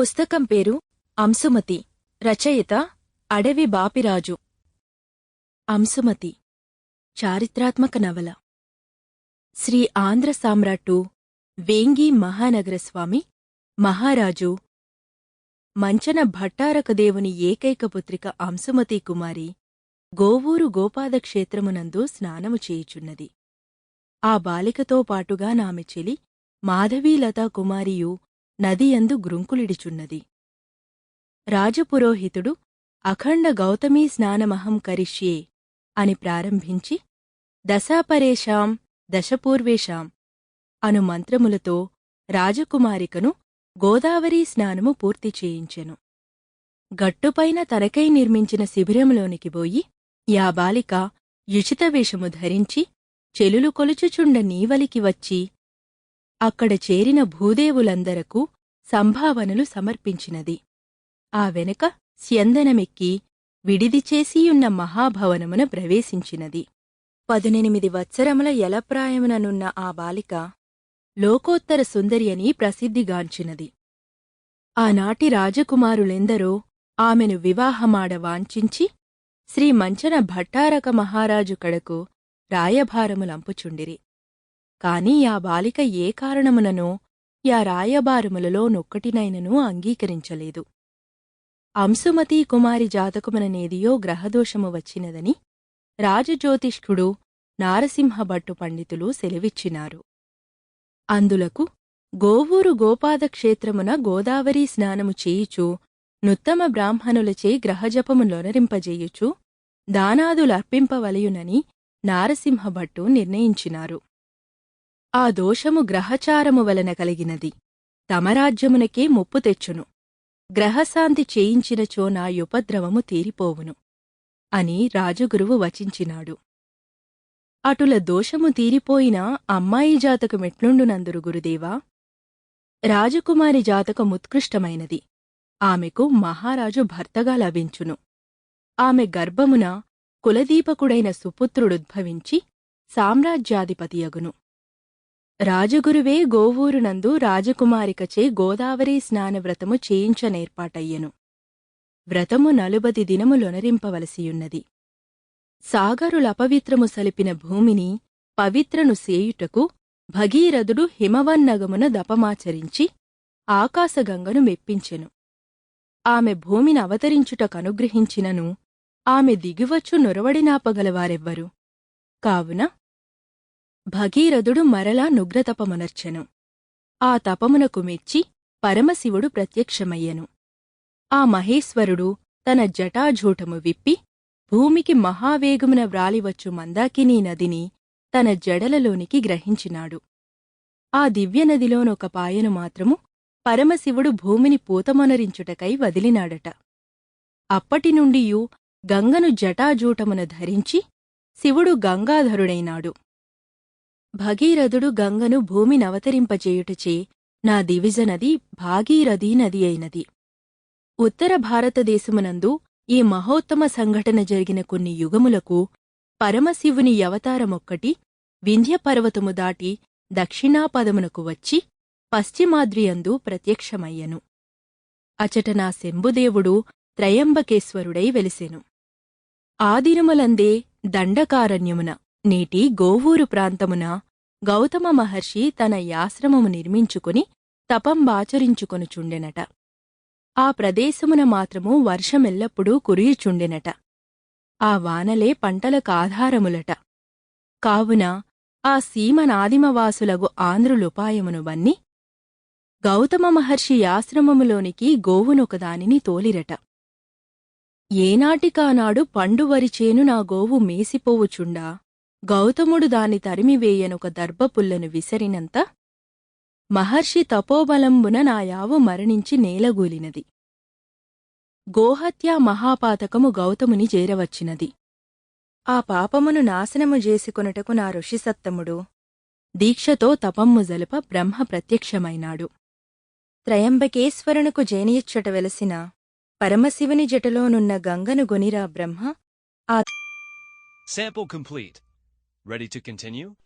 పుస్తకం పేరు అంశుమతి. రచయిత అడవి బాపిరాజు. అంశుమతి. చారిత్రాత్మక నవల. శ్రీ ఆంధ్ర సామ్రాట్టు వేంగి మహానగరస్వామి మహారాజు. మంచన భట్టారకదేవుని ఏకైక పుత్రిక అంశుమతి కుమారి గోవూరు గోపాదక్షేత్రమునందు స్నానము చేయుచున్నది. ఆ బాలికతో పాటుగా నామె చెలి మాధవీలతా కుమారియు నదియందు గ్రుంకులిడిచున్నది. రాజపురోహితుడు అఖండ గౌతమీ స్నానమహం కరిష్యే అని ప్రారంభించి దశాపరేషాం దశపూర్వేషాం అను మంత్రములతో రాజకుమారికను గోదావరీ స్నానము పూర్తి చేయించెను. గట్టుపైన తనకై నిర్మించిన శిబిరంలోనికి పోయి యా బాలిక యుచితవేషము ధరించి చెలులు కొలుచుచుండ నీవలికి వచ్చి అక్కడ చేరిన భూదేవులందరకు సంభావనలు సమర్పించినది. ఆ వెనక స్యందనమెక్కి విడిది చేసియున్న మహాభవనమున ప్రవేశించినది. పదునెనిమిది వత్సరముల యలప్రాయముననున్న ఆ బాలిక లోకోత్తర సుందరి అని ప్రసిద్ధిగాంచినది. ఆనాటి రాజకుమారులెందరో ఆమెను వివాహమాడ వాంఛించి శ్రీ మంచన భట్టారక మహారాజు కడకు రాయభారములంపుచుండిరి. కాని ఆ బాలిక ఏ కారణముననో యా రాయబారుములలో నొక్కటినైనను అంగీకరించలేదు. అంశుమతీ కుమారి జాతకముననేదియో గ్రహదోషము వచ్చినదని రాజజ్యోతిష్కుడు నారసింహభట్టు పండితులు సెలవిచ్చినారు. అందులకు గోవూరు గోపాదక్షేత్రమున గోదావరీ స్నానము చేయుచు నుత్తమ బ్రాహ్మణులచే గ్రహజపము లొనరింపజేయుచు దానాదులర్పింపవలయునని నారసింహభట్టు నిర్ణయించినారు. ఆ దోషము గ్రహచారము వలన కలిగినది. తమరాజ్యమునకే ముప్పు తెచ్చును. గ్రహశాంతి చేయించినచో నా యుపద్రవము తీరిపోవును. అని రాజగురువు వచించినాడు. అటుల దోషము తీరిపోయిన అమ్మాయి జాతకమెట్లుండునందురు గురుదేవా? రాజకుమారి జాతకముత్కృష్టమైనది ఆమెకు మహారాజు భర్తగా లభించును. ఆమె గర్భమున కులదీపకుడైన సుపుత్రుడుద్భవించి సామ్రాజ్యాధిపతియగును. రాజగురువే గోవూరునందు రాజకుమారికచే గోదావరీ స్నానవ్రతము చేయించనేర్పాటయ్యెను. వ్రతము నలుబది దినములొనరింపవలసియున్నది సాగరులపవిత్రము సలిపిన భూమిని పవిత్రను సేయుటకు భగీరథుడు హిమవన్నగమున దపమాచరించి ఆకాశగంగను మెప్పించెను. ఆమె భూమిని అవతరించుటకనుగ్రహించినను ఆమె దిగువచ్చు నొరవడినాపగలవారెవ్వరు? కావున భగీరథుడు మరలా నుగ్రతపమునర్చెను. ఆ తపమునకు మెచ్చి పరమశివుడు ప్రత్యక్షమయ్యెను. ఆ మహేశ్వరుడు తన జటాజూటము విప్పి భూమికి మహావేగమున వ్రాలివచ్చు మందాకినీ నదిని తన జడలలోనికి గ్రహించినాడు. ఆ దివ్యనదిలోనొక పాయను మాత్రము పరమశివుడు భూమిని పూతమొనరించుటకై వదిలినాడట. అప్పటినుండియూ గంగను జటాజూటమున ధరించి శివుడు గంగాధరుడైనాడు. భగీరథుడు గంగను భూమి నవతరింపజేయుటచే నా దివిజనది భాగీరథీ నది అయినది. ఉత్తర భారతదేశమునందు ఈ మహోత్తమ సంఘటన జరిగిన కొన్ని యుగములకు పరమశివుని అవతారమొక్కటి వింధ్యపర్వతము దాటి దక్షిణాపదమునకు వచ్చి పశ్చిమాద్రియందు ప్రత్యక్షమయ్యను. అచట నా శంభుదేవుడు త్రయంబకేశ్వరుడై వెలిసెను. ఆదినములందే దండకారణ్యమున నేటి గోవూరు ప్రాంతమున గౌతమ మహర్షి తన యాశ్రమము నిర్మించుకుని తపంబాచరించుకొనుచుండెనట ఆ ప్రదేశమున మాత్రము వర్షమెల్లప్పుడూ కురియుచుండెనట. ఆ వానలే పంటలకాధారములట కావున ఆ సీమనాదిమవాసులగు ఆంధ్రులుపాయమును బన్ని గౌతమ మహర్షి ఆశ్రమములోనికి గోవునొకదానిని తోలిరట. ఏనాటికానాడు పండువరిచేను నా గోవు మేసిపోవుచుండా? గౌతముడు దాని తరిమివేయనొక దర్భపుల్లను విసరినంత మహర్షి తపోబలంబున నా యావు మరణించి నేలగూలినది. గోహత్యా మహాపాతకము గౌతముని చేరవచ్చినది. ఆ పాపమును నాశనము చేసుకొనుటకు నా ఋషిసత్తముడు దీక్షతో తపమ్ము జలప బ్రహ్మ ప్రత్యక్షమైనాడు. త్రయంబకేశ్వరునకు జేనియచ్చట వెలసిన పరమశివుని జటలోనున్న గంగను గొనిరా బ్రహ్మ Sample complete. Ready to continue?